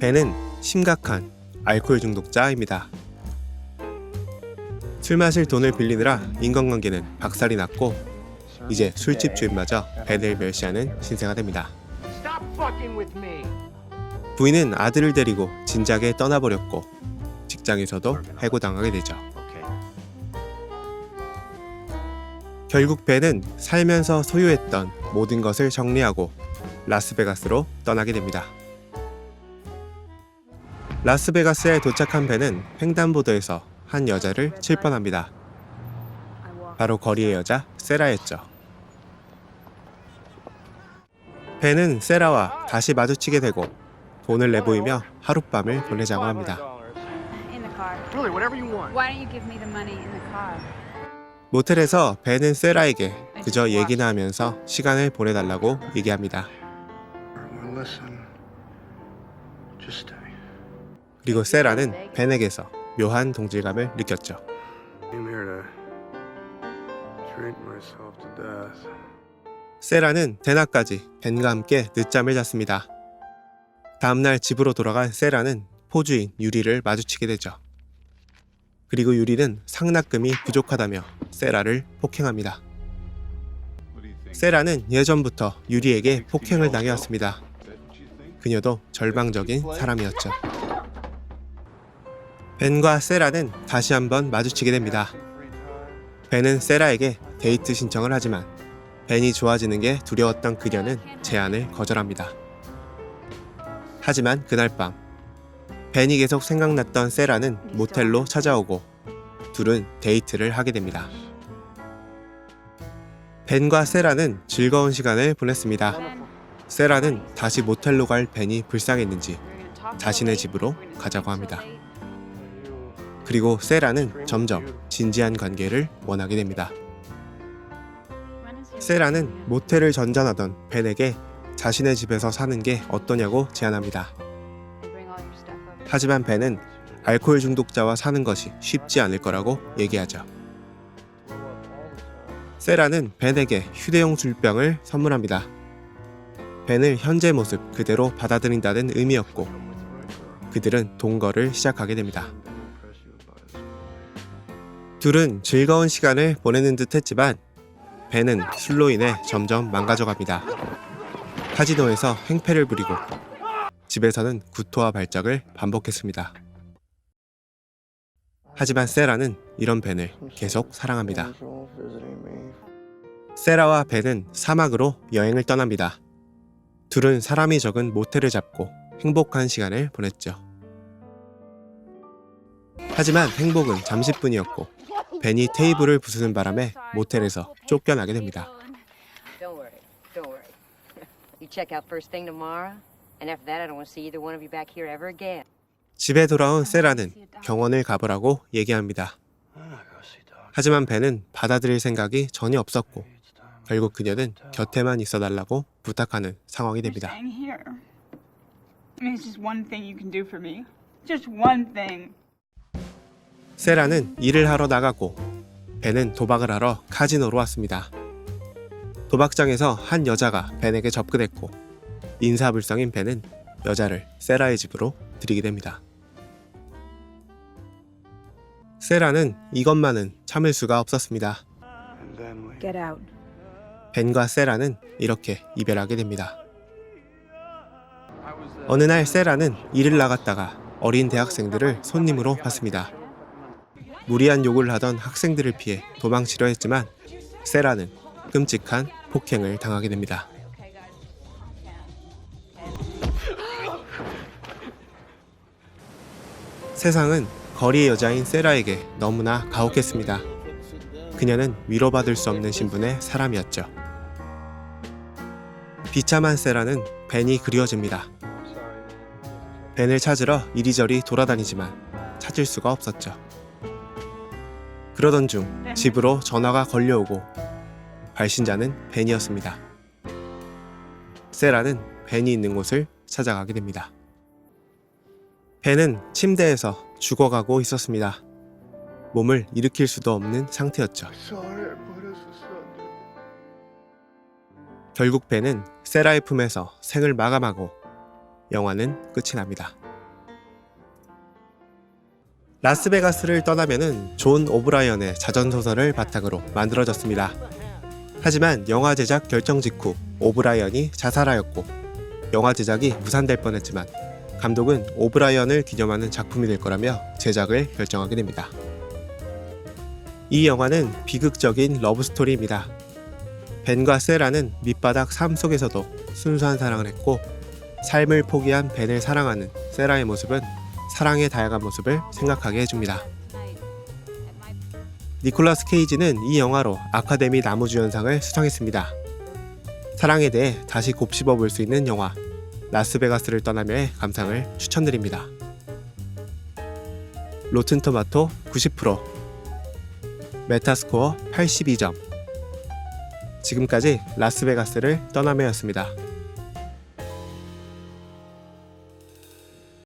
벤은 심각한 알코올 중독자입니다. 술 마실 돈을 빌리느라 인간관계는 박살이 났고 이제 술집 주인마저 벤을 멸시하는 신세가 됩니다. 부인은 아들을 데리고 진작에 떠나버렸고 직장에서도 해고당하게 되죠. 결국 벤은 살면서 소유했던 모든 것을 정리하고 라스베가스로 떠나게 됩니다. 라스베가스에 도착한 벤은 횡단보도에서 한 여자를 칠 뻔합니다. 바로 거리의 여자 세라였죠. 벤은 세라와 다시 마주치게 되고 돈을 내보이며 하룻밤을 보내자고 합니다. In the car. Really, whatever you want. Why don't you give me the money in the car? 모텔에서 벤은 세라에게 그저 얘기나 하면서 시간을 보내달라고 얘기합니다. Listen. Just. 그리고 세라는 벤에게서 묘한 동질감을 느꼈죠. 세라는 대낮까지 벤과 함께 늦잠을 잤습니다. 다음날 집으로 돌아간 세라는 포주인 유리를 마주치게 되죠. 그리고 유리는 상납금이 부족하다며 세라를 폭행합니다. 세라는 예전부터 유리에게 폭행을 당해왔습니다. 그녀도 절망적인 사람이었죠. 벤과 세라는 다시 한번 마주치게 됩니다. 벤은 세라에게 데이트 신청을 하지만 벤이 좋아지는 게 두려웠던 그녀는 제안을 거절합니다. 하지만 그날 밤 벤이 계속 생각났던 세라는 모텔로 찾아오고 둘은 데이트를 하게 됩니다. 벤과 세라는 즐거운 시간을 보냈습니다. 세라는 다시 모텔로 갈 벤이 불쌍했는지 자신의 집으로 가자고 합니다. 그리고 세라는 점점 진지한 관계를 원하게 됩니다. 세라는 모텔을 전전하던 벤에게 자신의 집에서 사는 게 어떠냐고 제안합니다. 하지만 벤은 알코올 중독자와 사는 것이 쉽지 않을 거라고 얘기하죠. 세라는 벤에게 휴대용 술병을 선물합니다. 벤을 현재 모습 그대로 받아들인다는 의미였고 그들은 동거를 시작하게 됩니다. 둘은 즐거운 시간을 보내는 듯 했지만 벤은 술로 인해 점점 망가져갑니다. 카지노에서 행패를 부리고 집에서는 구토와 발작을 반복했습니다. 하지만 세라는 이런 벤을 계속 사랑합니다. 세라와 벤은 사막으로 여행을 떠납니다. 둘은 사람이 적은 모텔을 잡고 행복한 시간을 보냈죠. 하지만 행복은 잠시뿐이었고 벤이 테이블을 부수는 바람에 모텔에서 쫓겨나게 됩니다. Don't worry. Don't worry. you check out first thing tomorrow, and after that, I don't want to see either one of you back here ever again. 집에 돌아온 세라는 병원을 가보라고 얘기합니다. 하지만 벤은 받아들일 생각이 전혀 없었고. 결국 그녀는 곁에만 있어달라고 부탁하는 상황이 됩니다. 세라는 일을 하러 나가고 벤은 도박을 하러 카지노로 왔습니다. 도박장에서 한 여자가 벤에게 접근했고 인사불성인 벤은 여자를 세라의 집으로 들이게 됩니다. 세라는 이것만은 참을 수가 없었습니다. Get out. 벤과 세라는 이렇게 이별하게 됩니다. 어느 날 세라는 일을 나갔다가 어린 대학생들을 손님으로 봤습니다. 무리한 욕을 하던 학생들을 피해 도망치려 했지만 세라는 끔찍한 폭행을 당하게 됩니다. 세상은 거리의 여자인 세라에게 너무나 가혹했습니다. 그녀는 위로받을 수 없는 신분의 사람이었죠. 비참한 세라는 벤이 그리워집니다. 벤을 찾으러 이리저리 돌아다니지만 찾을 수가 없었죠. 그러던 중 집으로 전화가 걸려오고 발신자는 벤이었습니다. 세라는 벤이 있는 곳을 찾아가게 됩니다. 벤은 침대에서 죽어가고 있었습니다. 몸을 일으킬 수도 없는 상태였죠. 결국 벤은 세라의 품에서 생을 마감하고 영화는 끝이 납니다. 라스베가스를 떠나면은 존 오브라이언의 자전소설을 바탕으로 만들어졌습니다. 하지만 영화 제작 결정 직후 오브라이언이 자살하였고 영화 제작이 무산될 뻔했지만 감독은 오브라이언을 기념하는 작품이 될 거라며 제작을 결정하게 됩니다. 이 영화는 비극적인 러브스토리입니다. 벤과 세라는 밑바닥 삶 속에서도 순수한 사랑을 했고 삶을 포기한 벤을 사랑하는 세라의 모습은 사랑의 다양한 모습을 생각하게 해줍니다. 니콜라스 케이지는 이 영화로 아카데미 나무주연상을 수상했습니다. 사랑에 대해 다시 곱씹어 볼 수 있는 영화 라스베가스를 떠나며의 감상을 추천드립니다. 로튼토마토 90% 메타스코어 82점 지금까지 라스베가스를 떠나며였습니다.